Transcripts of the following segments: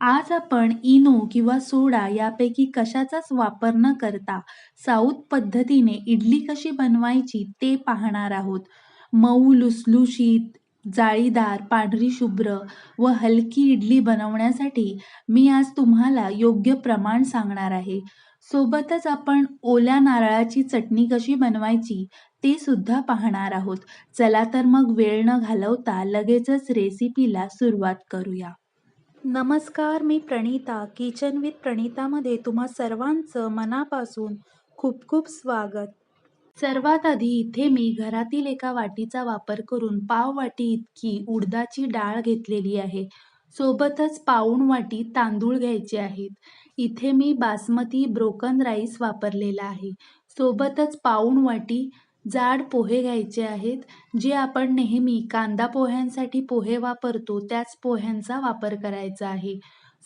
आज आपण इनो किंवा सोडा यापैकी कशाचाच वापर न करता साऊथ पद्धतीने इडली कशी बनवायची ते पाहणार आहोत. मऊ लुसलुशीत, जाळीदार, पांढरी शुभ्र व हलकी इडली बनवण्यासाठी मी आज तुम्हाला योग्य प्रमाण सांगणार आहे. सोबतच आपण ओल्या नारळाची चटणी कशी बनवायची ते सुद्धा पाहणार आहोत. चला तर मग वेळ न घालवता लगेचच रेसिपीला सुरुवात करूया. नमस्कार मी प्रणिता किचन विथ प्रणितामध्ये तुम्हा सर्वांचं मनापासून खूप खूप स्वागत. सर्वात आधी इथे मी घरातील एका वाटीचा वापर करून पाव वाटी इतकी उडदाची डाळ घेतलेली आहे. सोबतच पाऊण वाटी तांदूळ घ्यायचे आहेत. इथे मी बासमती ब्रोकन राईस वापरलेला आहे. सोबतच पाऊण वाटी जाड पोहे घ्यायचे आहेत जे आपण नेहमी कांदा पोह्यांसाठी पोहे वापरतो त्याच पोह्यांचा वापर करायचा आहे.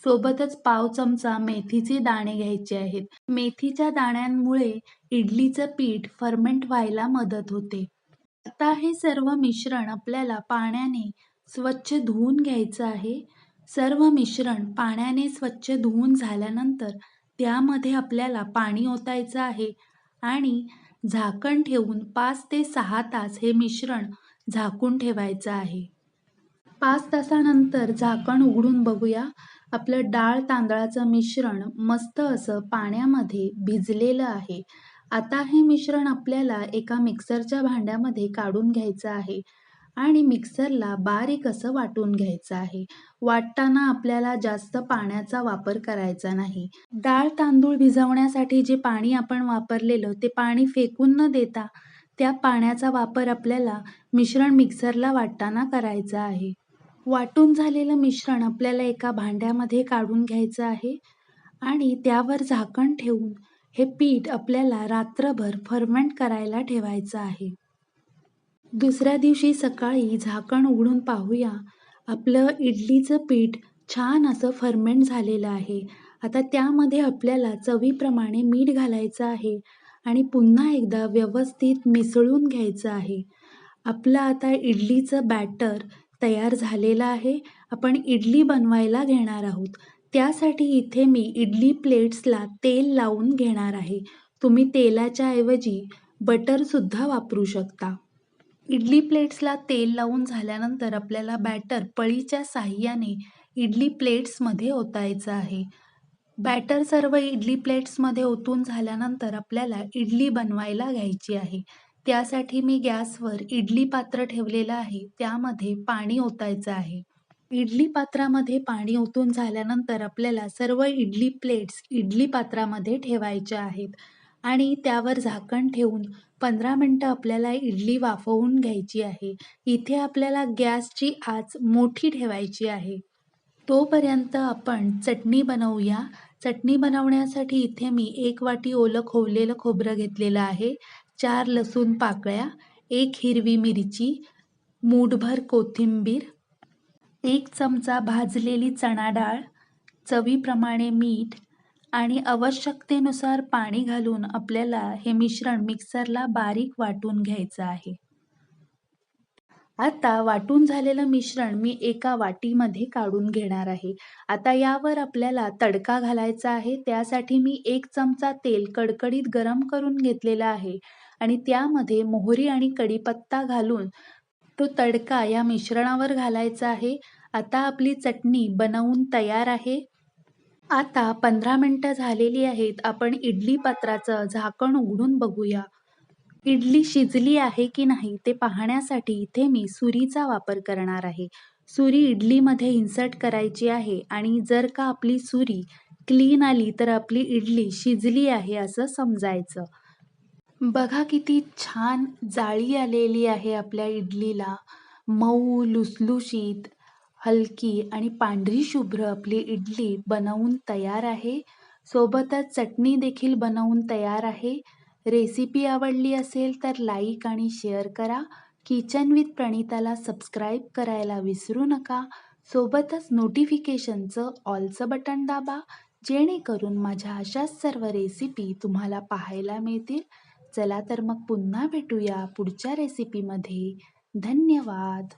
सोबतच पाव चमचा मेथीचे दाणे घ्यायचे आहेत. मेथीच्या दाण्यांमुळे इडलीचं पीठ फर्मेंट व्हायला मदत होते. आता हे सर्व मिश्रण आपल्याला पाण्याने स्वच्छ धुवून घ्यायचं आहे. सर्व मिश्रण पाण्याने स्वच्छ धुवून झाल्यानंतर त्यामध्ये आपल्याला पाणी ओतायचं आहे आणि झाकण ठेवून पाच ते सहा तास हे मिश्रण झाकून ठेवायचं आहे. पाच तासानंतर झाकण उघडून बघूया. आपलं डाळ तांदळाचं मिश्रण मस्त असं पाण्यामध्ये भिजलेलं आहे. आता हे मिश्रण आपल्याला एका मिक्सरच्या भांड्यामध्ये काढून घ्यायचं आहे. आणि मिक्सरला बारीक असं वाटून घ्यायचं आहे. वाटताना आपल्याला जास्त पाण्याचा वापर करायचा नाही. डाळ तांदूळ भिजवण्यासाठी जे पाणी आपण वापरलेलं ते पाणी फेकून न देता त्या पाण्याचा वापर आपल्याला मिश्रण मिक्सरला वाटताना करायचा आहे. वाटून झालेलं मिश्रण आपल्याला एका भांड्यामध्ये काढून घ्यायचं आहे आणि त्यावर झाकण ठेवून हे पीठ आपल्याला रात्रभर फर्मेंट करायला ठेवायचं आहे. दुसऱ्या दिवशी सकाळी झाकण उघडून पाहूया. आपलं इडलीचं पीठ छान असं फर्मेंट झालेलं आहे. आता त्यामध्ये आपल्याला चवीप्रमाणे मीठ घालायचं आहे आणि पुन्हा एकदा व्यवस्थित मिसळून घ्यायचं आहे. आपलं आता इडलीचं बॅटर तयार झालेलं आहे. आपण इडली बनवायला घेणार आहोत. त्यासाठी इथे मी इडली प्लेट्सला तेल लावून घेणार आहे. तुम्ही तेलाच्या ऐवजी बटरसुद्धा वापरू शकता. इडली प्लेट्सला तेल लावून झाल्यानंतर आपल्याला बॅटर पळीच्या साह्याने इडली प्लेट्समध्ये ओतायचं आहे. बॅटर सर्व इडली प्लेट्समध्ये ओतून झाल्यानंतर आपल्याला इडली बनवायला घ्यायची आहे. त्यासाठी मी गॅसवर इडली पात्र ठेवलेलं आहे. त्यामध्ये पाणी ओतायचं आहे. इडली पात्रामध्ये पाणी ओतून झाल्यानंतर आपल्याला सर्व इडली प्लेट्स इडली पात्रामध्ये ठेवायच्या आहेत. आणि त्यावर झाकण ठेवून पंधरा मिनटं आपल्याला इडली वाफवून घ्यायची आहे. इथे आपल्याला गॅसची आच मोठी ठेवायची आहे. तोपर्यंत आपण चटणी बनवूया. चटणी बनवण्यासाठी इथे मी एक वाटी ओलं खोवलेलं खोबरं घेतलेलं आहे. चार लसूण पाकळ्या एक हिरवी मिरची मूठभर कोथिंबीर एक चमचा भाजलेली चणा डाळ चवीप्रमाणे मीठ आणि आवश्यकतेनुसार पाणी घालून आपल्याला हे मिश्रण मिक्सरला बारीक वाटून घ्यायचं आहे. आता वाटून झालेलं मिश्रण मी एका वाटीमध्ये काढून घेणार आहे. आता यावर आपल्याला तडका घालायचा आहे. त्यासाठी मी एक चमचा तेल कडकडीत गरम करून घेतलेला आहे आणि त्यामध्ये मोहरी आणि कढीपत्ता घालून तो तडका या मिश्रणावर घालायचा आहे. आता आपली चटणी बनवून तयार आहे. आता पंधरा मिनटं झालेली आहेत. आपण इडली पात्राचं झाकण उघडून बघूया. इडली शिजली आहे की नाही ते पाहण्यासाठी इथे मी सुरीचा वापर करणार आहे. सुरी इडलीमध्ये इन्सर्ट करायची आहे आणि जर का आपली सुरी क्लीन आली तर आपली इडली शिजली आहे असं समजायचं. बघा किती छान जाळी आलेली आहे आपल्या इडलीला. मऊ लुसलुशीत हलकी आणि पांढरी शुभ्र आपली इडली बनवून तयार आहे. सोबतच चटणी देखील बनवून तयार आहे. रेसिपी आवडली असेल तर लाईक आणि शेअर करा. किचन विथ प्रणिताला सबस्क्राईब करायला विसरू नका. सोबतच नोटिफिकेशनचं ऑलचं बटन दाबा जेणेकरून माझ्या अशाच सर्व रेसिपी तुम्हाला पाहायला मिळतील. चला तर मग पुन्हा भेटूया पुढच्या रेसिपीमध्ये. धन्यवाद!